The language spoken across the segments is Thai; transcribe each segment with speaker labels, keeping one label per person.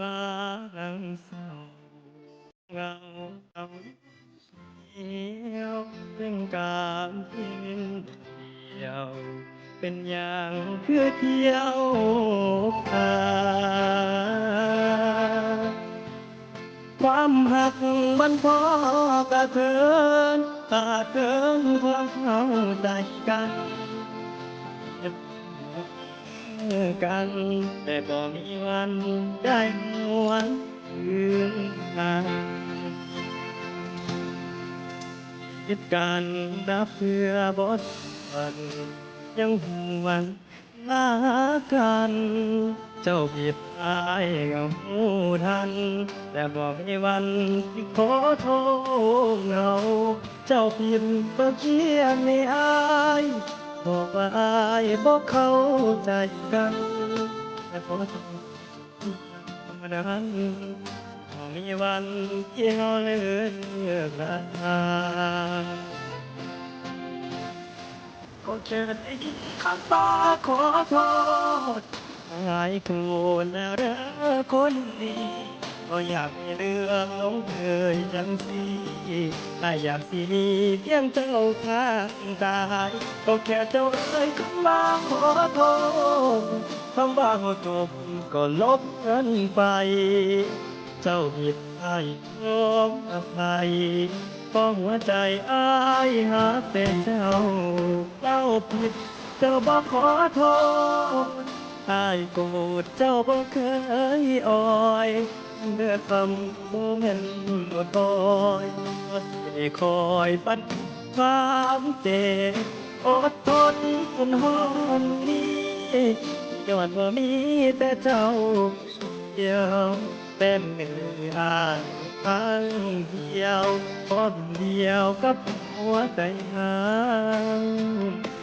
Speaker 1: มาลังเศร้าเงาเอาเหียวเป็นการเพียงเดียวเป็นอย่างคือเที่ยวพาความหักมันพอกระเทินขาเกินความเข้าใจกัน กัน แต่ก็มีวันได้หวนคืนมาคิดกันนับเพื่อบทวันยังหวนลากัน เจ้าผิดอายก็หูทัน แต่บอกมีวันที่ขอโทษเหงาเจ้าผิดบ่เคียงในอาย บอกว่าอายบอกเข้าใจกันแต่พอทำมาดันพอมีวันที่เราเลิกลาก็เจอได้คำตาขอโทษอายคนแล้วเด้อคนดี ก็อยากมีเรื่องลงเคยจังสีแต่อยากสิมีเพียงเจ้าข้างกายก็แค่เจ้าเอ่ยคำว่าขอโทษคำว่าขอจบก็ลบกันไป เจ้าผิดไอ้ขออภัยเพราะหัวใจอ้ายหาแต่เจ้าเจ้าผิดเจ้าบอกขอโทษอายโกรธเจ้าบอกเคยอ่อย เมื่อคำโมเมนต์บดบอยก็สิคอยปัดความเจ็บอดทนจนหอนนี้ย้อนว่ามีแต่เจ้าเดียวเป็นมืออ่านครั้งเดียวพอเดียวกับหัวใจหาง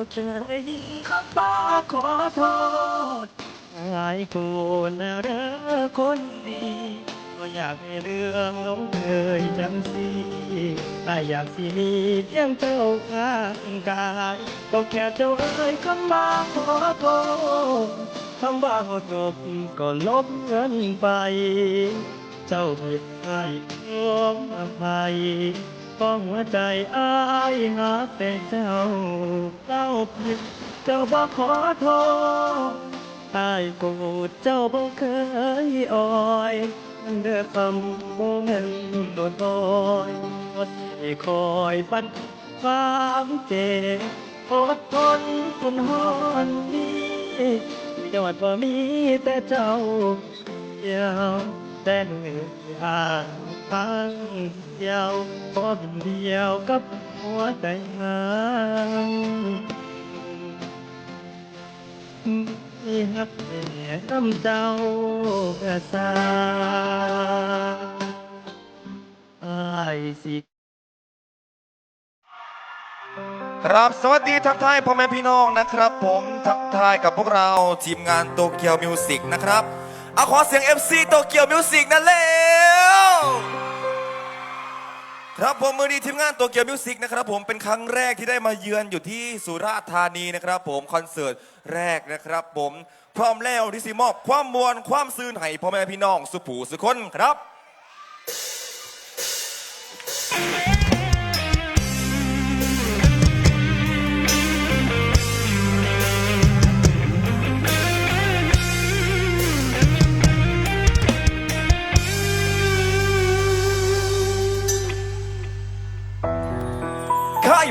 Speaker 1: ก็เจอได้ยินคำว่าขอโทษหลายคนนะเด้อคนดีก็อยากให้เรื่องลงเคยจังสีแต่อยากสิมีเพียงเจ้าข้างกายก็แค่เจ้าเอ่ยคำว่าขอโทษคำว่าขอจบก็ลบเงินไป เจ้าผิดให้ขออภัย เพราะหัวใจอ้ายหาแต่เจ้าเจ้าผิดเจ้าบอกขอโทษอ้ายโกรธเจ้าบอกเคยอ่อยมันเดือดคำโมเมนต์โดนบอยก็สิคอยปัดความเจ็บอดทนจนหอนนี้จังหวัดบ่มีแต่เจ้าเดียว แต่หนึ่งอ่านทางเดียวพอเป็นเดียวกับหัวใจหางมีฮักแต่น้ำเจ้ากระสาอสิ
Speaker 2: ครับสวัสดีทักทายพ่อแม่พี่น้องนะครับ ผมทักทายกับพวกเราทีมงานโตเกียวมิวสิกนะครับ เอาขอเสียง FC โตเกียวมิวสิกนั่นแล้วครับผมมือดีทีมงานโตเกียวมิวสิกนะครับผมเป็นครั้งแรกที่ได้มาเยือนอยู่ที่สุราษฎร์ธานีนะครับผมคอนเสิร์ตแรกนะครับผมพร้อมแล้วที่สิมอบความมวลความซื่นให้พ่อแม่พี่น้องสุผูสุคนครับ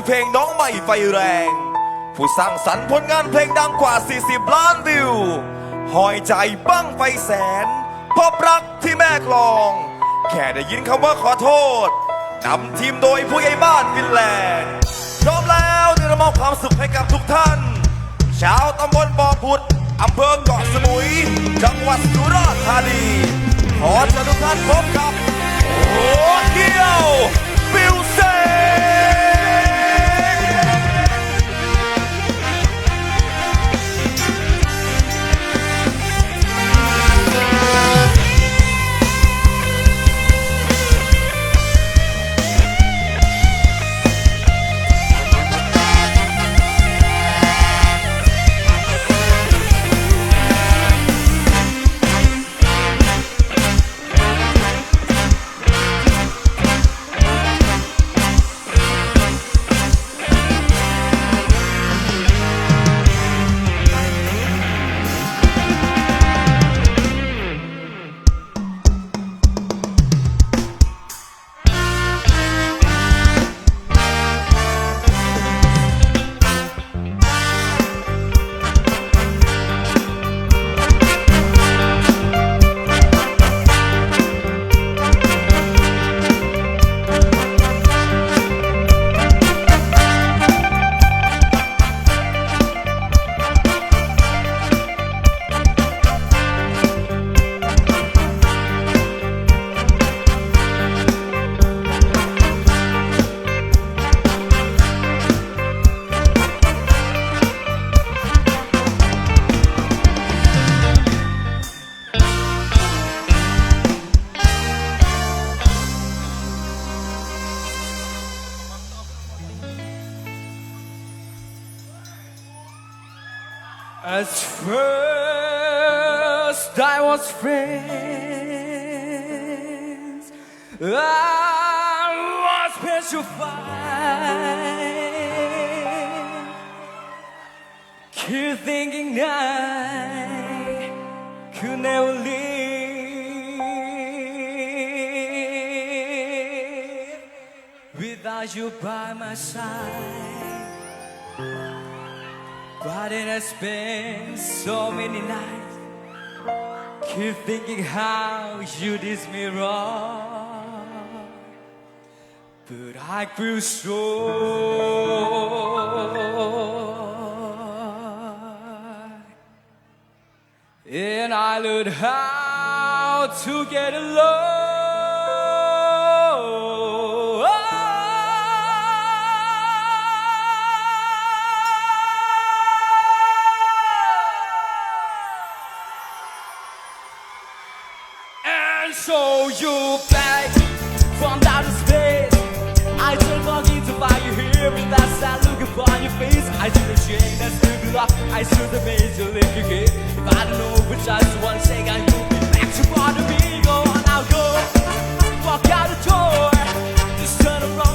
Speaker 2: เพลงน้องใหม่ไฟแรง ผู้สร้างสรรค์ผลงานเพลงดังกว่า 40 ล้านวิวหอยใจบ้างไฟแสน พบรักที่แม่กลอง แค่ได้ยินคำว่าขอโทษนำทีมโดยผู้ใหญ่บ้านฟินแลนด์พร้อมแล้วที่จะมอบความสุขให้กับทุกท่าน ชาวตำบลบ่อพุดอำเภอเกาะสมุย จังหวัดสุราษฎร์ธานี ขอเชิญทุกท่านพบกับ
Speaker 3: To find. Keep thinking I could never live without you by my side. But it has been so many nights. Keep thinking how you did me wrong. But I grew strong and I learned how to get along. And so you back. eyes I look upon your face. I see the shame that's still locked. I see the major lick again. If I don't know which I just want to take, I will be back to part of me. Go on, I'll go. Walk out the door. Just turn around.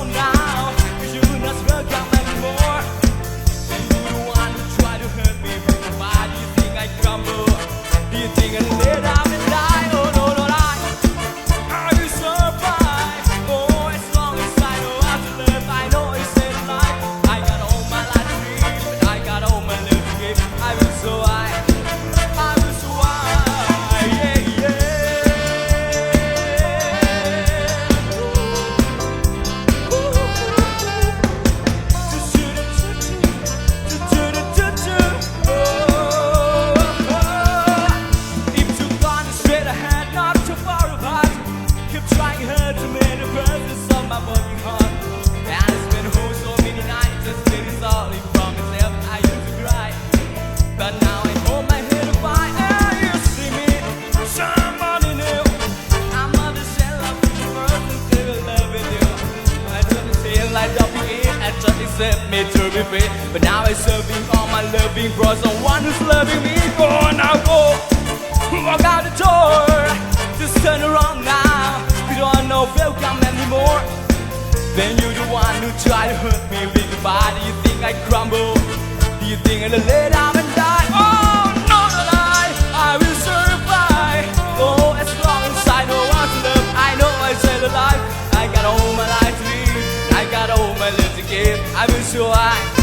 Speaker 3: I will survive,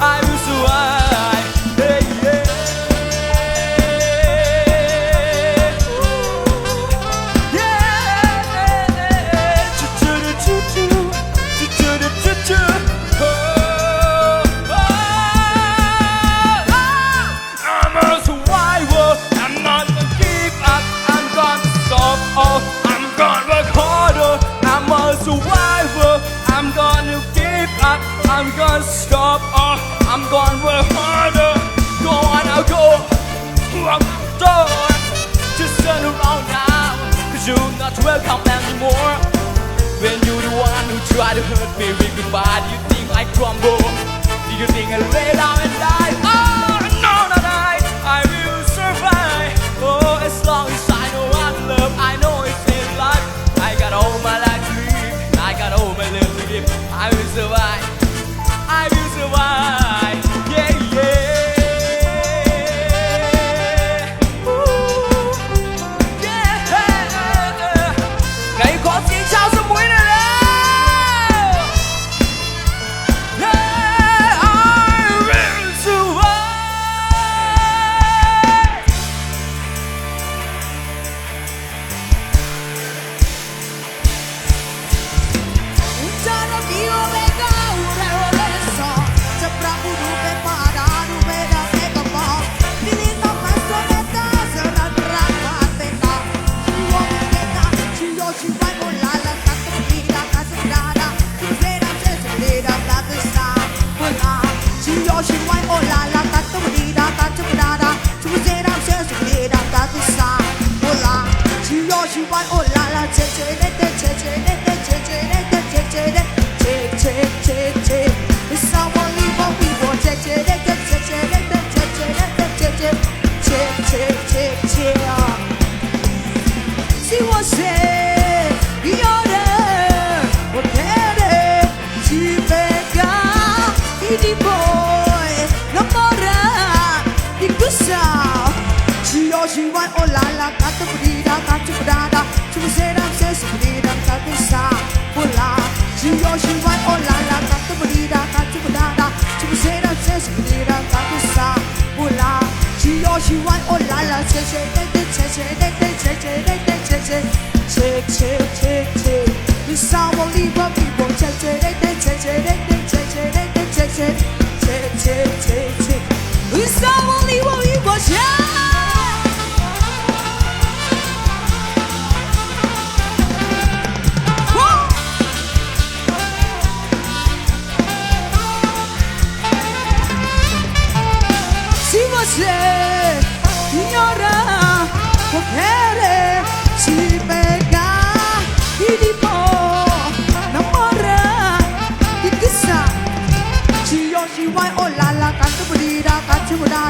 Speaker 3: I will survive welcome anymore. When you're the one who tried to hurt me with goodbye, do you think I crumble? Do you think I lay down and die?
Speaker 4: 喜欢哦啦啦，切切嘞嘞，切切嘞嘞，切切嘞嘞，切切，切切切切，你上我你我你我，切切嘞嘞，切切嘞嘞，切切嘞嘞，切切，切切切切，你上我里我里我切。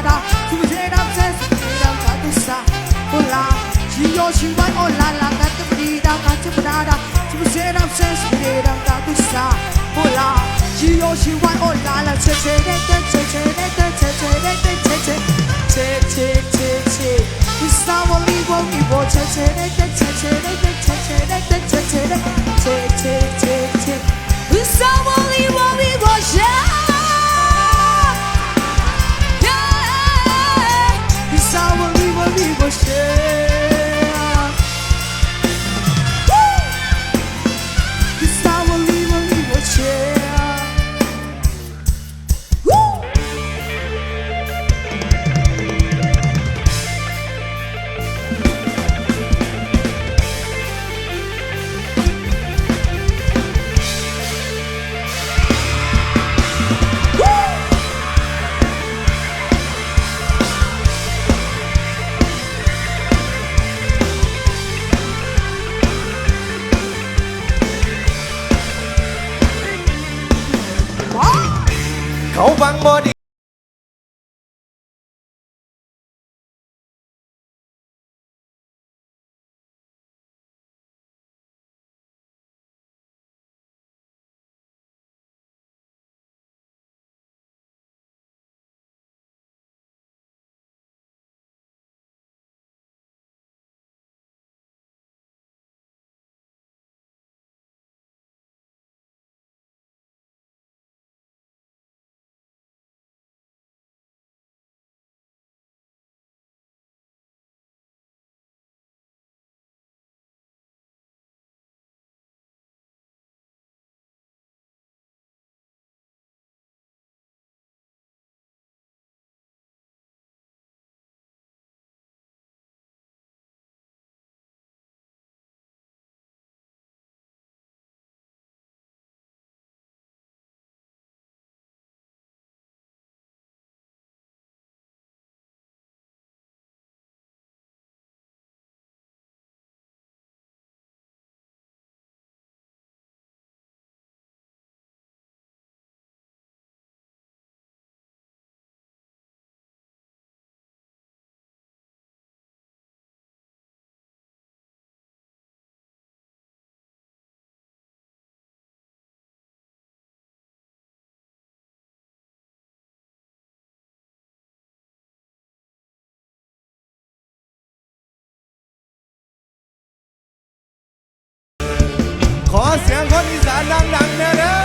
Speaker 4: 干就不哒哒，就不谁当谁是不滴答，干都傻，哦啦，只要喜欢哦啦啦，干都不滴答，干就不哒哒，就不谁当谁是不滴答，干都傻，哦啦。只有喜欢哦啦啦，切切嘞嘞，切切嘞嘞，切切嘞嘞，切切，切切切切，你上我里我里我，切切嘞嘞，切切嘞嘞，切切嘞 打我，你过，你
Speaker 5: 过谁？ ดังๆเด้อ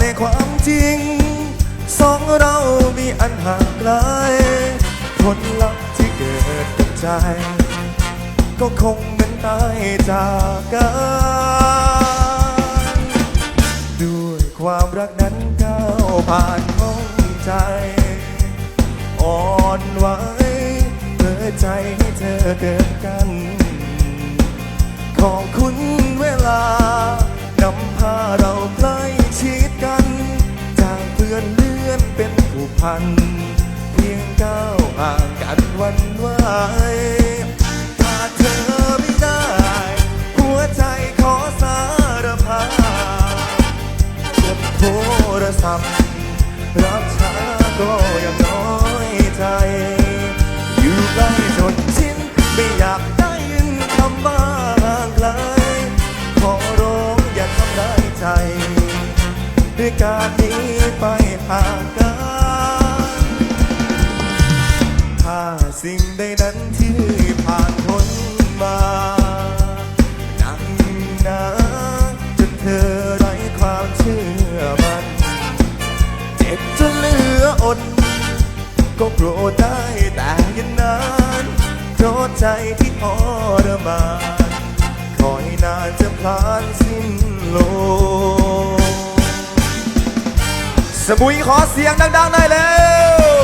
Speaker 6: ในความจ
Speaker 2: ริง สองเรามีอันห่างไกลผลลัพธ์ที่เกิดกับใจ ก็คงเหมือนตายจากกันด้วยความรักนั้นก้าวผ่านห้องใจ อ่อนไหวเปิดใจให้เธอเกิดกัน ขอบคุณเวลานำพาเราใกล้ เลื่อนเลื่อนเป็นผูกพัน เพียงก้าวห่างกันวันไหวถ้าเธอไม่ได้ หัวใจขอสารภาพกดโทรศัพท์ รับช้าก็ยังน้อยใจ อยู่ใกล้ ด้วยการนี้ไปห่างกันถ้าสิ่งใดนั้นที่ผ่านพ้นมานักหนาจนเธอไร้ความเชื่อมัน เจ็บจนเหลืออด ก็โกรธได้แต่ยันนานเพราะใจที่ทรมานคอยนานจะพลานสิ้นโลม สมุยขอเสียงดังๆหน่อยเร็ว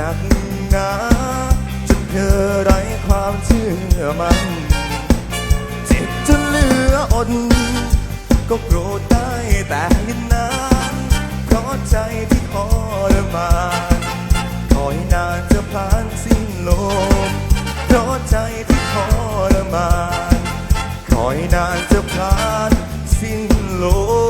Speaker 2: นักหนาจนเธอไร้ความเชื่อมันเจ็บจนเหลืออด ก็โกรธได้แต่ยันนานเพราะใจที่ทรมานคอยนานจะพลานสิ้นลมเพราะใจที่ทรมานคอยนานจะพลานสิ้นลม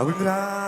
Speaker 2: I will drive.